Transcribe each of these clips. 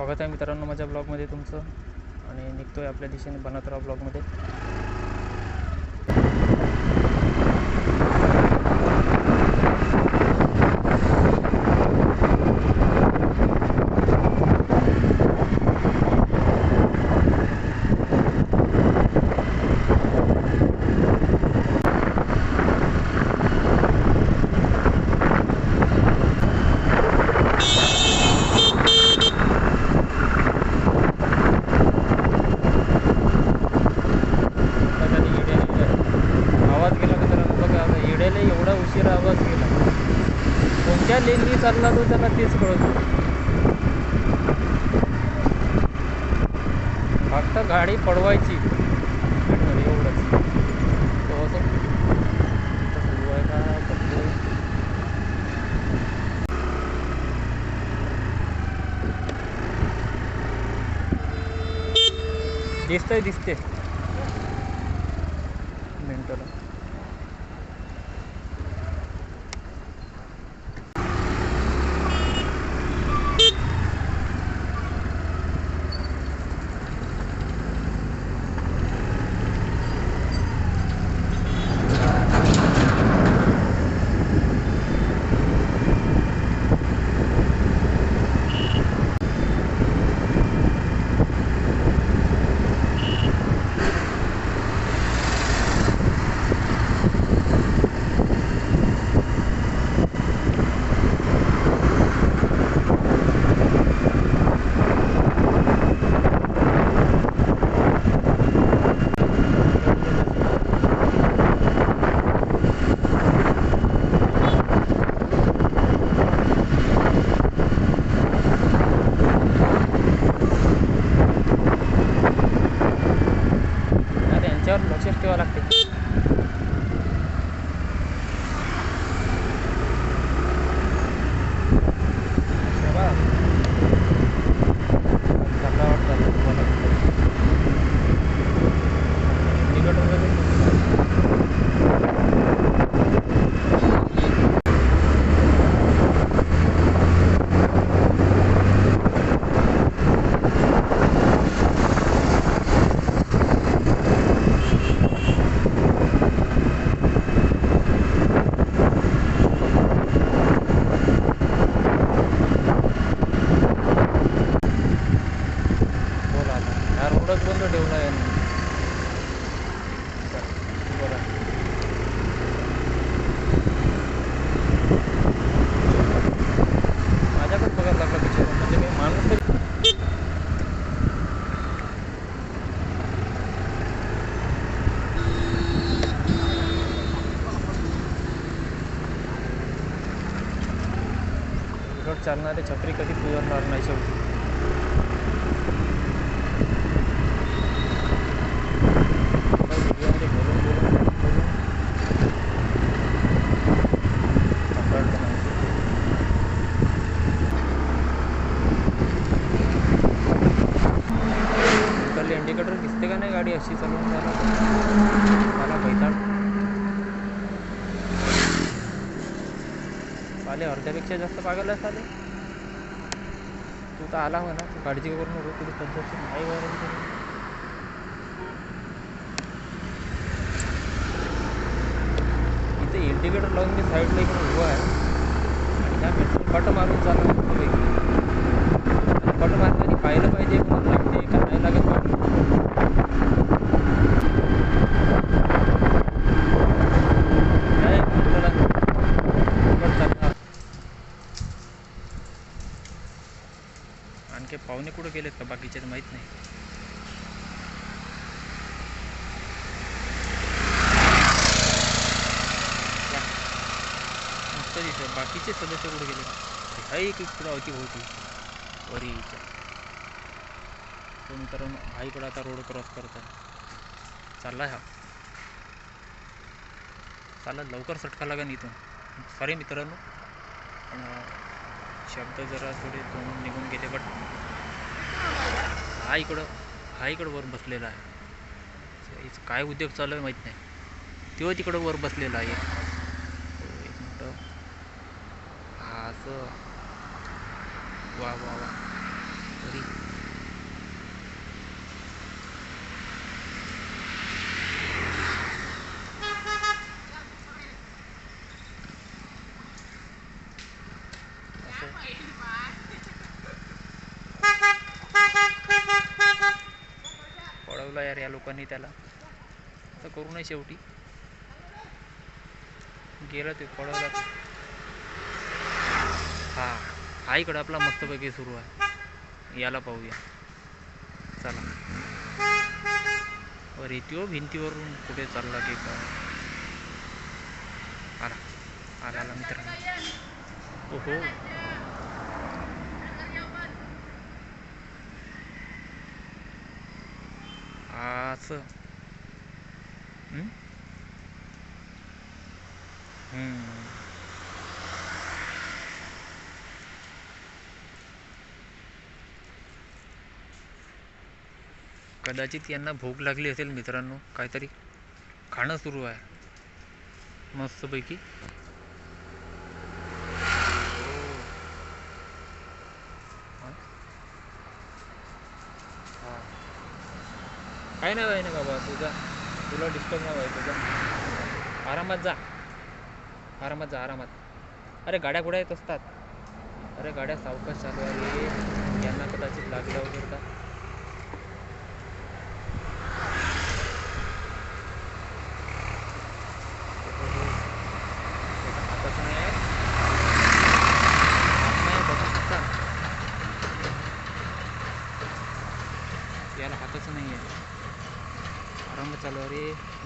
स्वागत आहे मित्रांनो माझ्या ब्लॉगमध्ये तुमचं. आणि निघतो आहे आपल्या दिशेने बनतराव ब्लॉगमध्ये कोणत्या लेननी चालला तो त्याला तेच कळत फक्त गाडी पडवायची. एवढंच. तो असं दिसतंय दिसते मिनटं. चालणारी छत्री कधी पुरणार नाही शेवटी. इंडिकेटर दिसते का नाही गाडी अशी? चालवून मला बैताड आले अर्ध्यापेक्षा जास्त पागल आहे चाले तू तर आला म्हणा तू काळजी करू नको, तुझी पद्धत नाही वगैरे इथे इंडिकेटर लावून मी साईडला इकडे उभा आहे. आणि ह्या मेट्रो कट मारून चालू कट मारताना पाहिलं पाहिजे कुठं गेलेत का बाकीचे तर माहीत नाही. दिसत बाकीचे सदस्य कुठे गेले काही एक पुढं अवती होती वरीच्या तो मित्रांनो हा इकडं आता रोड क्रॉस करत आहे चालला हा. चालला लवकर सटका लागेल इथून. सॉरी मित्रांनो. पण शब्द जरा थोडे तोंडून निघून गेले बट हा इकडं हा इकडं वर बसलेला आहे. काय उद्योग चालू आहे माहीत नाही. तो तिकडं वर बसलेला आहे. एक मिनटं. हा असं. वा वा वा. तरी या लोकांनी त्याला. आता करू नये शेवटी. गेलं ते पळवला हा हा इकडं आपला मस्तपैकी सुरू आहे. याला पाहूया. चला. अरे तो भिंतीवरून कुठे चालला की आला. आला आला मित्रांनो. ओहो. असं. कदाचित यांना भूक लागली असेल मित्रांनो काहीतरी खाणं सुरू आहे. मस्तपैकी हा? हा. काही नाही काही नाही बाबा तुझा तुला डिस्टर्ब नाही व्हायचं तुझा आरामात जा. आरामात जा आरामात. अरे गाड्या गुड्या येत असतात? अरे गाड्या सावकाश चालू आहे यांना कदाचित लागल्या वगैरे का? नाही याला हाताचं नाही आहे रंग चालू आहे रे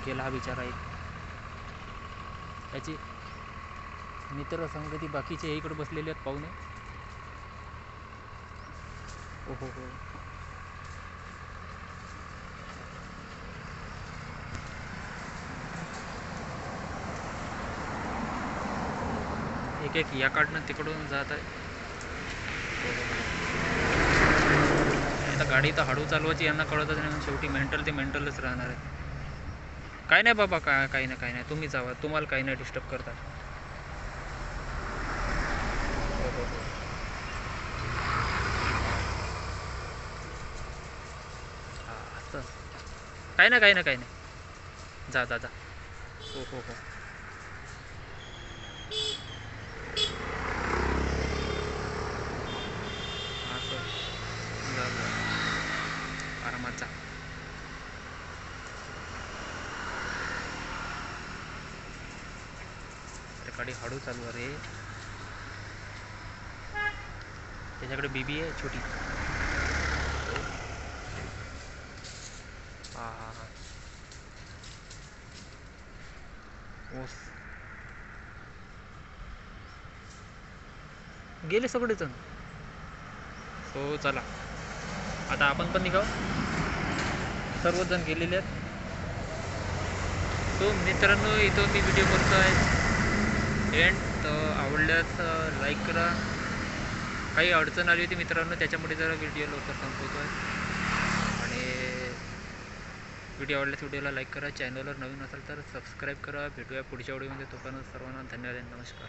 गेला हा बिचारा एक. त्याची मित्र संगती बाकीचे इकडे बसलेले आहेत पाहुणे. ओहो हो एक एक याकडनं तिकडून जात आहे. आता गाडी तर हळू चालवायची यांना कळतच नाही शेवटी मेंटल ते मेंटलच राहणार आहे. काय नाही बाबा काय काही नाही काही नाही. तुम्ही जावा. तुम्हाला काही नाही डिस्टर्ब करता. हो हो हो काही नाही काही नाही काही नाही. जा जा जा. हो हो हो असं जा जा आरामात जा सकाळी हळू चालू आहे. त्याच्याकडे बीबी आहे छोटी. हा हा हा. ओस. गेले सगळेजण हो चला. आता आपण पण निघाव. सर्वजण गेलेले आहेत. तो मित्रांनो इथं मी व्हिडिओ करतो आहे एंड तर आवडल्यास लाईक करा. काही अडचण आली होती मित्रांनो त्याच्यामुळे जरा व्हिडिओ लवकर संपवतो आहे आणि व्हिडिओ आवडल्यास व्हिडिओला लाईक करा. चॅनलवर नवीन असेल तर सबस्क्राईब करा. भेटूया पुढच्या व्हिडिओमध्ये तोपर्यंत सर्वांना धन्यवाद नमस्कार.